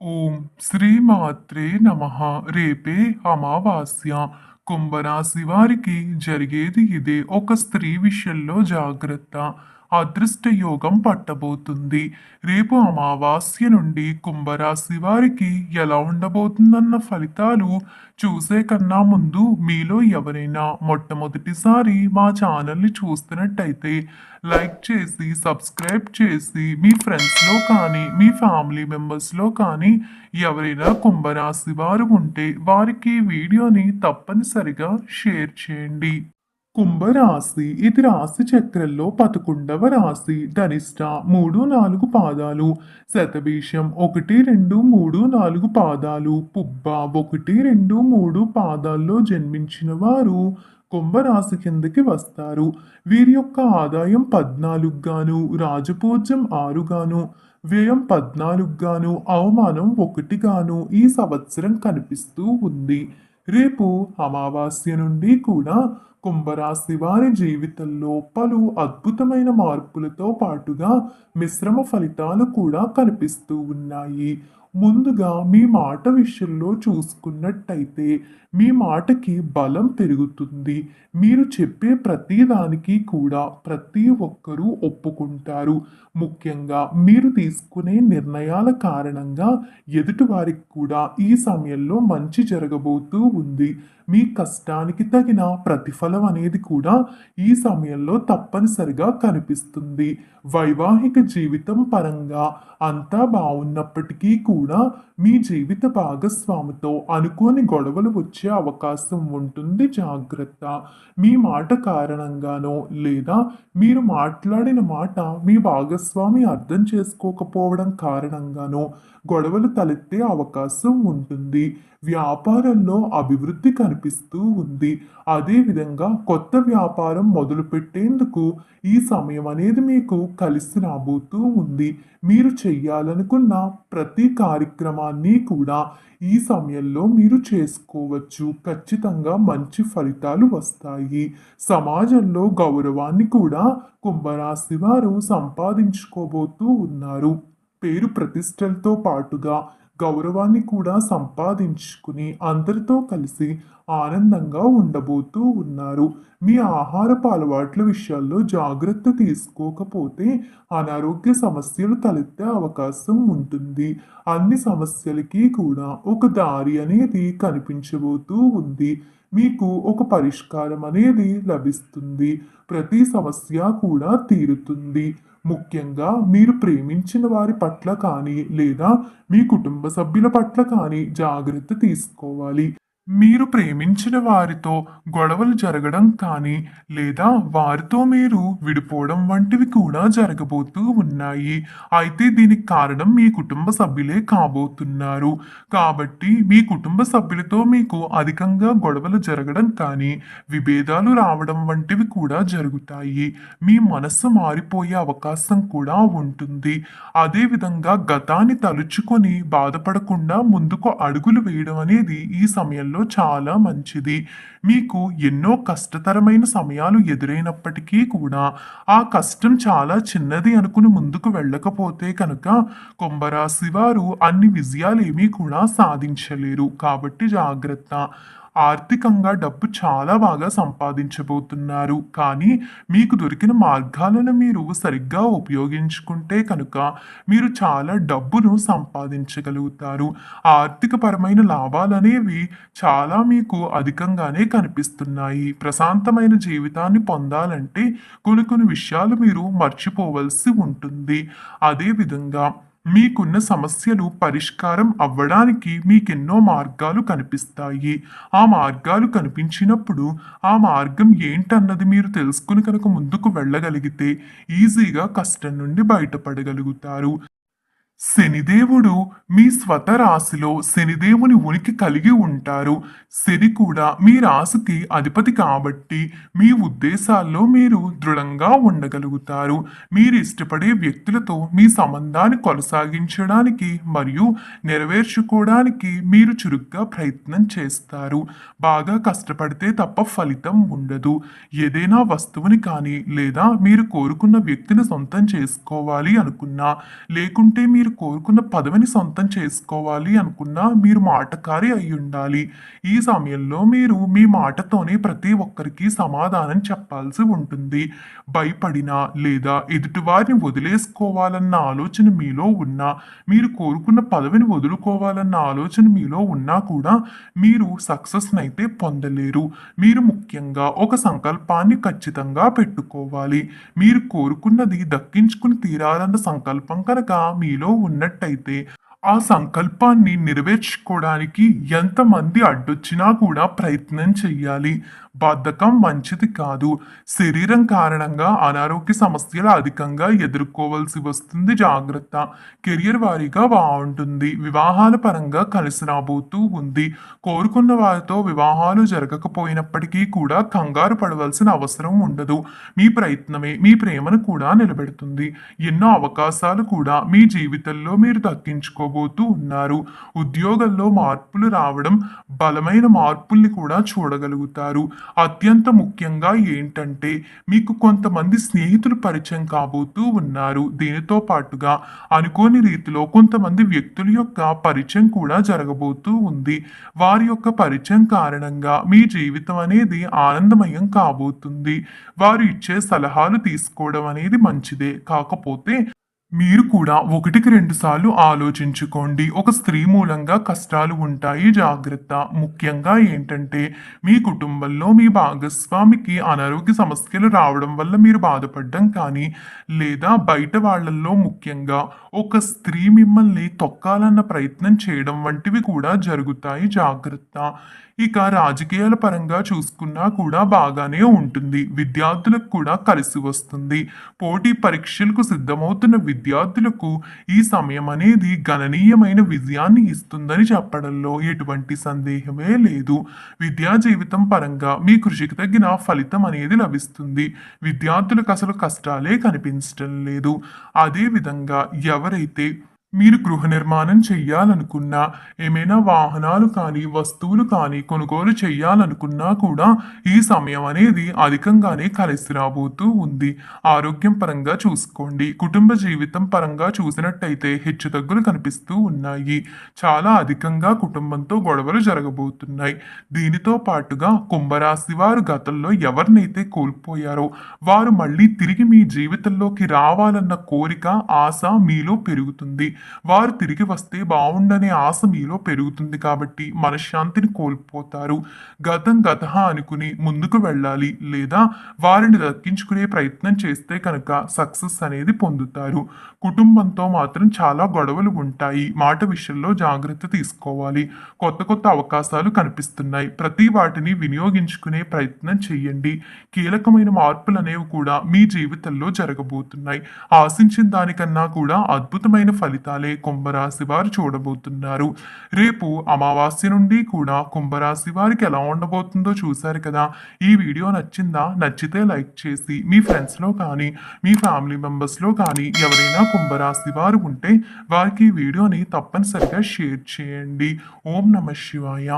ఓం శ్రీమాత్రే నమ. రేపే అమావాస్య. కుంభరాశి వారికి జరిగేది ఇదే. ఒక స్త్రీ విషయంలో జాగ్రత్త. అదృష్ట యోగం పట్టబోతుంది. రేపు అమావాస్య నుండి కుంభరాశి వారికి ఎలా ఉండబోతుందన్న ఫలితాలు చూసే కన్నా ముందు మీలో ఎవరైనా మొట్టమొదటిసారి మా ఛానల్ని చూస్తున్నట్టయితే లైక్ చేసి సబ్స్క్రైబ్ చేసి మీ ఫ్రెండ్స్లో కానీ మీ ఫ్యామిలీ మెంబర్స్లో కానీ ఎవరైనా కుంభరాశి వారు ఉంటే వారికి వీడియోని తప్పనిసరిగా షేర్ చేయండి. కుంభరాశి ఇది రాశి చక్రంలో పదకొండవ రాశి. ధనిష్ట మూడు నాలుగు పాదాలు శతభీషం ఒకటి రెండు మూడు నాలుగు పాదాలు పుబ్బ ఒకటి రెండు మూడు పాదాల్లో జన్మించిన వారు కుంభరాశి కిందకి వస్తారు. వీరి యొక్క ఆదాయం పద్నాలుగు గాను రాజపూజ్యం ఆరు గాను వ్యయం పద్నాలుగు గాను అవమానం ఒకటి గాను ఈ సంవత్సరం కనిపిస్తూ ఉంది. రేపు అమావాస్య నుండి కూడా కుంభరాశి వారి జీవితంలో పలు అద్భుతమైన మార్పులతో పాటుగా మిశ్రమ ఫలితాలు కూడా కనిపిస్తూ ఉన్నాయి. ముందుగా మీ మాట విషయంలో చూసుకున్నట్టయితే మీ మాటకి బలం పెరుగుతుంది. మీరు చెప్పే ప్రతిదానికి కూడా ప్రతి ఒక్కరూ ఒప్పుకుంటారు. ముఖ్యంగా మీరు తీసుకునే నిర్ణయాల కారణంగా ఎదుటి వారికి కూడా ఈ సమయంలో మంచి జరగబోతూ ఉంది. మీ కష్టానికి తగిన ప్రతిఫలం అనేది కూడా ఈ సమయంలో తప్పనిసరిగా కనిపిస్తుంది. వైవాహిక జీవితం పరంగా అంతా బాగున్నప్పటికీ కూడా కూడా మీ జీవిత భాగస్వామితో అనుకోని గొడవలు వచ్చే అవకాశం ఉంటుంది. జాగ్రత్త. మీ మాట కారణంగానో లేదా మీరు మాట్లాడిన మాట మీ భాగస్వామి అర్థం చేసుకోకపోవడం కారణంగానో గొడవలు తలెత్తే అవకాశం ఉంటుంది. వ్యాపారంలో అభివృద్ధి కనిపిస్తూ ఉంది. అదేవిధంగా కొత్త వ్యాపారం మొదలు పెట్టేందుకు ఈ సమయం అనేది మీకు కలిసి రాబోతూ ఉంది. మీరు చెయ్యాలనుకున్న ప్రతి కార్యక్రమాన్ని కూడా ఈ సమయంలో మీరు చేసుకోవచ్చు. ఖచ్చితంగా మంచి ఫలితాలు వస్తాయి. సమాజంలో గౌరవాన్ని కూడా కుంభరాశి వారు సంపాదించుకోబోతూ ఉన్నారు. పేరు ప్రతిష్టలతో పాటుగా గౌరవాన్ని కూడా సంపాదించుకుని అందరితో కలిసి ఆనందంగా ఉండబోతూ ఉన్నారు. మీ ఆహారపు అలవాట్ల విషయాల్లో జాగ్రత్త తీసుకోకపోతే అనారోగ్య సమస్యలు తలెత్తే అవకాశం ఉంటుంది. అన్ని సమస్యలకి కూడా ఒక దారి అనేది కనిపించబోతూ ఉంది. మీకు ఒక పరిష్కారం అనేది లభిస్తుంది. ప్రతి సమస్య కూడా తీరుతుంది. ముఖ్యంగా మీరు ప్రేమించిన వారి పట్ల కానీ లేదా మీ కుటుంబ సభ్యుల పట్ల కానీ జాగ్రత్త తీసుకోవాలి. మీరు ప్రేమించిన వారితో గొడవలు జరగడం కానీ లేదా వారితో మీరు విడిపోవడం వంటివి కూడా జరగబోతూ ఉన్నాయి. అయితే దీనికి కారణం మీ కుటుంబ సభ్యులే కాబోతున్నారు. కాబట్టి మీ కుటుంబ సభ్యులతో మీకు అధికంగా గొడవలు జరగడం కానీ విభేదాలు రావడం వంటివి కూడా జరుగుతాయి. మీ మనస్సు మారిపోయే అవకాశం కూడా ఉంటుంది. అదేవిధంగా గతాన్ని తలుచుకొని బాధపడకుండా ముందుకు అడుగులు వేయడం అనేది ఈ సమయంలో చాలా మంచిది. మీకు ఎన్నో కష్టతరమైన సమయాలు ఎదురైనప్పటికీ కూడా ఆ కష్టం చాలా చిన్నది అనుకుని ముందుకు వెళ్ళకపోతే కనుక కుంభరాశి వారు అన్ని విజయాలు ఏమీ కూడా సాధించలేరు. కాబట్టి జాగ్రత్త. ఆర్థికంగా డబ్బు చాలా బాగా సంపాదించబోతున్నారు. కానీ మీకు దొరికిన మార్గాలను మీరు సరిగ్గా ఉపయోగించుకుంటే కనుక మీరు చాలా డబ్బును సంపాదించగలుగుతారు. ఆర్థికపరమైన లాభాలనేవి లాభాలు అనేవి చాలా మీకు అధికంగానే కనిపిస్తున్నాయి. ప్రశాంతమైన జీవితాన్ని పొందాలంటే కొన్ని కొన్ని విషయాలు మీరు మర్చిపోవలసి ఉంటుంది. అదేవిధంగా మీకున్న సమస్యలు పరిష్కారం అవ్వడానికి మీకెన్నో మార్గాలు కనిపిస్తాయి. ఆ మార్గాలు కనిపించినప్పుడు ఆ మార్గం ఏంటన్నది మీరు తెలుసుకుని కనుక ముందుకు వెళ్ళగలిగితే ఈజీగా కష్టం నుండి బయటపడగలుగుతారు. శనిదేవుడు మీ స్వత రాశిలో శనిదేవుని ఉనికి కలిగి ఉంటారు. శని కూడా మీ రాశికి అధిపతి కాబట్టి మీ ఉద్దేశాల్లో మీరు దృఢంగా ఉండగలుగుతారు. మీరు ఇష్టపడే వ్యక్తులతో మీ సంబంధాన్ని కొనసాగించడానికి మరియు నెరవేర్చుకోవడానికి మీరు చురుగ్గా ప్రయత్నం చేస్తారు. బాగా కష్టపడితే తప్ప ఫలితం ఉండదు. ఏదైనా వస్తువుని కానీ లేదా మీరు కోరుకున్న వ్యక్తిని సొంతం చేసుకోవాలి అనుకున్నా లేకుంటే మీరు మీరు కోరుకున్న పదవిని సొంతం చేసుకోవాలి అనుకున్నా మీరు మాటకారి అయి ఉండాలి. ఈ సమయంలో మీరు మీ మాటతోనే ప్రతి ఒక్కరికి సమాధానం చెప్పాల్సి ఉంటుంది. భయపడినా లేదా ఎదుటివారిని వదిలేసుకోవాలన్న ఆలోచన మీలో ఉన్నా మీరు కోరుకున్న పదవిని వదులుకోవాలన్న ఆలోచన మీలో ఉన్నా కూడా మీరు సక్సెస్ని అయితే పొందలేరు. మీరు ముఖ్యంగా ఒక సంకల్పాన్ని ఖచ్చితంగా పెట్టుకోవాలి. మీరు కోరుకున్నది దక్కించుకుని తీరాలన్న సంకల్పం కనుక మీలో ఉన్నట్టయితే ఆ సంకల్పాన్ని నెరవేర్చుకోవడానికి ఎంతమంది అడ్డొచ్చినా కూడా ప్రయత్నం చెయ్యాలి. బద్ధకం మంచిది కాదు. శరీరం కారణంగా అనారోగ్య సమస్యలు అధికంగా ఎదుర్కోవాల్సి వస్తుంది. జాగ్రత్త. కెరియర్ వారీగా బాగుంటుంది. వివాహాల పరంగా కలిసి రాబోతూ ఉంది. కోరుకున్న వారితో వివాహాలు జరగకపోయినప్పటికీ కూడా కంగారు పడవలసిన అవసరం ఉండదు. మీ ప్రయత్నమే మీ ప్రేమను కూడా నిలబెడుతుంది. ఎన్నో అవకాశాలు కూడా మీ జీవితంలో మీరు దక్కించుకోబోతూ ఉన్నారు. ఉద్యోగంలో మార్పులు రావడం బలమైన మార్పుల్ని కూడా చూడగలుగుతారు. అత్యంత ముఖ్యంగా ఏంటంటే మీకు కొంతమంది స్నేహితులు పరిచయం కాబోతూ ఉన్నారు. దీనితో పాటుగా అనుకోని రీతిలో కొంతమంది వ్యక్తుల యొక్క పరిచయం కూడా జరగబోతూ ఉంది. వారి యొక్క పరిచయం కారణంగా మీ జీవితం అనేది ఆనందమయం కాబోతుంది. వారు ఇచ్చే సలహాలు తీసుకోవడం అనేది మంచిదే. కాకపోతే మీరు కూడా ఒకటికి రెండు సార్లు ఆలోచించుకోండి. ఒక స్త్రీ మూలంగా కష్టాలు ఉంటాయి. జాగ్రత్త. ముఖ్యంగా ఏంటంటే మీ కుటుంబంలో మీ భాగస్వామికి అనారోగ్య సమస్యలు రావడం వల్ల మీరు బాధపడడం కానీ లేదా బయట వాళ్ళల్లో ముఖ్యంగా ఒక స్త్రీ మిమ్మల్ని తొక్కాలన్న ప్రయత్నం చేయడం వంటివి కూడా జరుగుతాయి. జాగ్రత్త. ఇక రాజకీయాల పరంగా చూసుకున్నా కూడా బాగానే ఉంటుంది. విద్యార్థులకు కూడా కలిసి వస్తుంది. పోటీ పరీక్షలకు సిద్ధమవుతున్న విద్యార్థులకు ఈ సమయం అనేది గణనీయమైన విజయాన్ని ఇస్తుందని చెప్పడంలో ఎటువంటి సందేహమే లేదు. విద్యా జీవితం పరంగా మీ కృషికి తగిన ఫలితం అనేది లభిస్తుంది. విద్యార్థులకు అసలు కష్టాలే కనిపించడం లేదు. అదేవిధంగా ఎవరైతే మీరు గృహ నిర్మాణం చెయ్యాలనుకున్నా ఏమైనా వాహనాలు కానీ వస్తువులు కానీ కొనుగోలు చేయాలనుకున్నా కూడా ఈ సమయం అనేది అధికంగానే కలిసి రాబోతూ ఉంది. ఆరోగ్యం పరంగా చూసుకోండి. కుటుంబ జీవితం పరంగా చూసినట్టయితే హెచ్చుతగ్గులు కనిపిస్తూ ఉన్నాయి. చాలా అధికంగా కుటుంబంతో గొడవలు జరగబోతున్నాయి. దీనితో పాటుగా కుంభరాశి వారు గతంలో ఎవరినైతే కోల్పోయారో వారు మళ్ళీ తిరిగి మీ జీవితంలోకి రావాలన్న కోరిక ఆశ మీలో పెరుగుతుంది. వారు తిరిగి వస్తే బాగుండనే ఆశ మీలో పెరుగుతుంది కాబట్టి మనశ్శాంతిని కోల్పోతారు. గతం గత అనుకుని ముందుకు వెళ్ళాలి లేదా వారిని దక్కించుకునే ప్రయత్నం చేస్తే కనుక సక్సెస్ అనేది పొందుతారు. కుటుంబంతో మాత్రం చాలా గొడవలు ఉంటాయి. మాట విషయంలో జాగ్రత్త తీసుకోవాలి. కొత్త కొత్త అవకాశాలు కనిపిస్తున్నాయి. ప్రతి వాటిని వినియోగించుకునే ప్రయత్నం చేయండి. కీలకమైన మార్పులు అనేవి కూడా మీ జీవితంలో జరగబోతున్నాయి. ఆశించిన దానికన్నా కూడా అద్భుతమైన ఫలితాలే కుంభరాశి వారు చూడబోతున్నారు. రేపు అమావాస్య నుండి కూడా కుంభరాశి వారికి ఎలా ఉండబోతుందో చూశారు కదా. ఈ వీడియో నచ్చిందా? నచ్చితే లైక్ చేసి మీ ఫ్రెండ్స్లో కానీ మీ ఫ్యామిలీ మెంబర్స్లో కానీ ఎవరైనా కుంభరాశి వారు ఉంటే వారికి ఈ వీడియోని తప్పనిసరిగా షేర్ చేయండి. ఓం నమ శివాయ.